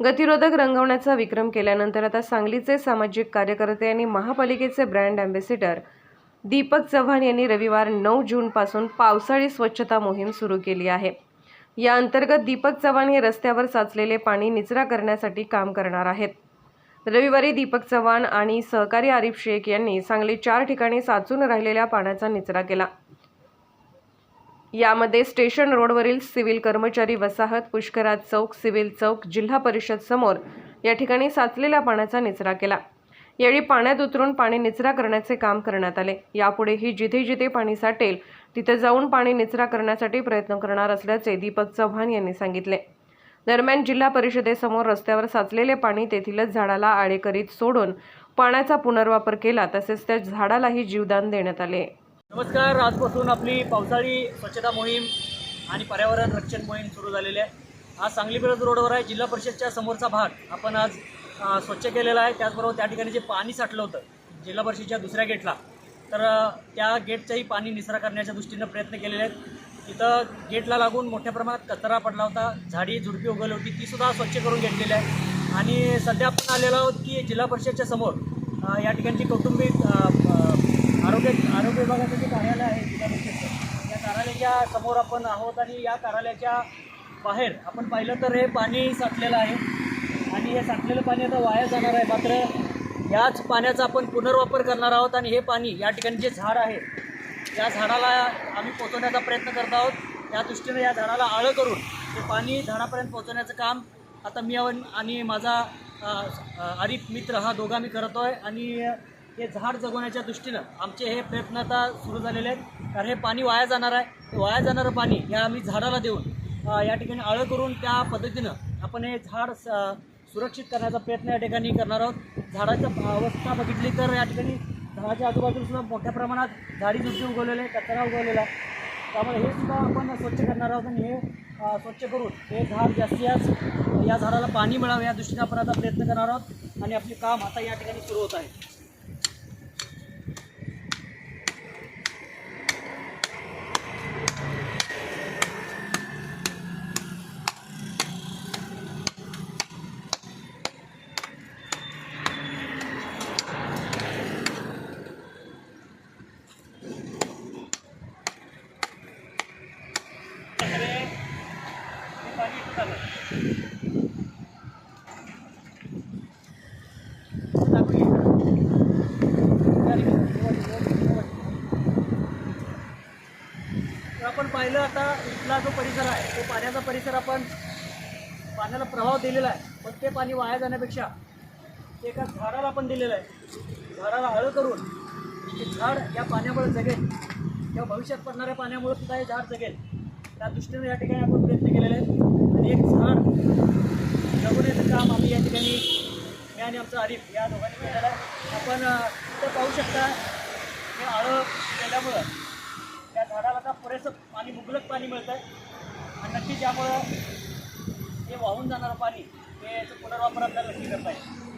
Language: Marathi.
गतिरोधक रंगवण्याचा विक्रम केल्यानंतर आता सांगलीचे सामाजिक कार्यकर्ते आणि महापालिकेचे ब्रँड अँबॅसिडर दीपक चव्हाण यांनी रविवार नऊ जूनपासून पावसाळी स्वच्छता मोहीम सुरू केली आहे. या अंतर्गत दीपक चव्हाण हे रस्त्यावर साचलेले पाणी निचरा करण्यासाठी काम करणार आहेत. रविवारी दीपक चव्हाण आणि सहकारी आरिफ शेख यांनी सांगली चार ठिकाणी साचून राहिलेल्या पाण्याचा निचरा केला. यामध्ये स्टेशन रोडवरील सिव्हिल कर्मचारी वसाहत पुष्कराज चौक सिव्हिल चौक जिल्हा परिषद समोर या ठिकाणी साचलेल्या पाण्याचा निचरा केला. यावेळी पाण्यात उतरून पाणी निचरा करण्याचे काम करण्यात आले. यापुढेही जिथे जिथे पाणी साठेल तिथे जाऊन पाणी निचरा करण्यासाठी प्रयत्न करणार असल्याचे दीपक चव्हाण यांनी सांगितले. दरम्यान जिल्हा परिषदेसमोर रस्त्यावर साचलेले पाणी तेथीलच झाडाला आळे करीत सोडून पाण्याचा पुनर्वापर केला तसेच त्या झाडालाही जीवदान देण्यात आले. नमस्कार. आजपासून आपली पावसाळी स्वच्छता मोहीम आणि पर्यावरण रक्षण मोहीम सुरू झालेली आहे. आज सांगली मिरज रोडवर आहे. जिल्हा परिषदच्या समोरचा भाग आपण आज स्वच्छ केलेला आहे. त्याचबरोबर त्या ठिकाणी जे पाणी साठलं होतं जिल्हा परिषदच्या दुसऱ्या गेटला तर त्या गेटचंही पाणी निचरा करण्याच्या दृष्टीनं प्रयत्न केलेले आहेत. तिथं गेटला लागून मोठ्या प्रमाणात कचरा पडला होता. झाडी झुडपी उगवली होती. तीसुद्धा स्वच्छ करून घेतलेली आहे. आणि सध्या आपण आलेलो आहोत की जिल्हा परिषदच्या समोर या ठिकाणची कौटुंबिक आरोग्य आरोग्य विभागाचं जे कार्यालय आहे जिल्हा परिषदचं या कार्यालयाच्या समोर आपण आहोत आणि या कार्यालयाच्या बाहेर आपण पाहिलं तर हे पाणी साठलेलं आहे. आणि हे साठलेलं पाणी आता वाया जाणार आहे. मात्र याच पाण्याचा आपण पुनर्वापर करणार आहोत आणि हे पाणी या ठिकाणी जे झाड आहे या झाडाला आम्ही पोचवण्याचा प्रयत्न करत आहोत. त्या दृष्टीने या झाडाला आळं करून ते पाणी झाडापर्यंत पोचवण्याचं काम आता मी आणि माझा अ, आरिफ मित्र हा दोघा मी करतो आहे आणि हे झाड जगवण्याच्या दृष्टीनं आमचे हे प्रयत्न आता सुरू झालेले आहेत. कारण हे पाणी वाया जाणार आहे. ते वाया जाणारं पाणी हे आम्ही झाडाला देऊन या ठिकाणी आळं करून त्या पद्धतीनं आपण हे झाड स- सुरक्षित करण्याचा प्रयत्न या ठिकाणी करणार आहोत. झाडाच्या अवस्था बघितली तर या ठिकाणी झाडाच्या आजूबाजूला सुद्धा मोठ्या प्रमाणात झाडी झुडपी उगवलेले आहे कचरा उगवलेला आहे. त्यामुळे हे सुद्धा आपण स्वच्छ करणार आहोत आणि हे स्वच्छ करून हे झाड जास्तीत जास्त या झाडाला पाणी मिळावं या दृष्टीने आपण आता प्रयत्न करणार आहोत आणि आपले काम आता या ठिकाणी सुरू होत आहे हे पाणी इथं आलं. टाकून घे. या ठिकाणी. तर आपण पाहिलं आता इथला जो परिसर आहे तो पाण्याचा परिसर आपण पाण्याला प्रभाव दिलेला आहे. पण ते पाणी वाया जाण्यापेक्षा ते एका झाडाला आपण दिलेलं आहे. झाडाला हळं करून ते झाड या पाण्यामुळे जगेल. किंवा भविष्यात पडणाऱ्या पाण्यामुळे सुद्धा हे झाड जगेल. त्या दृष्टीने या ठिकाणी आपण प्रयत्न केलेले आहेत. आणि एक झाड जगवण्याचं काम आम्ही या ठिकाणी मी आणि आमचा आरिफ या दोघांनी केलेलं आहे. आपण अ, पाहू शकता हे आळं केल्यामुळं त्या झाडाला आता पुरेसं पाणी मुबलक पाणी मिळतं आहे आणि नक्की त्यामुळं हे वाहून जाणारं पाणी हे याचं पुनर्वापर आपल्याला नक्की करता येईल.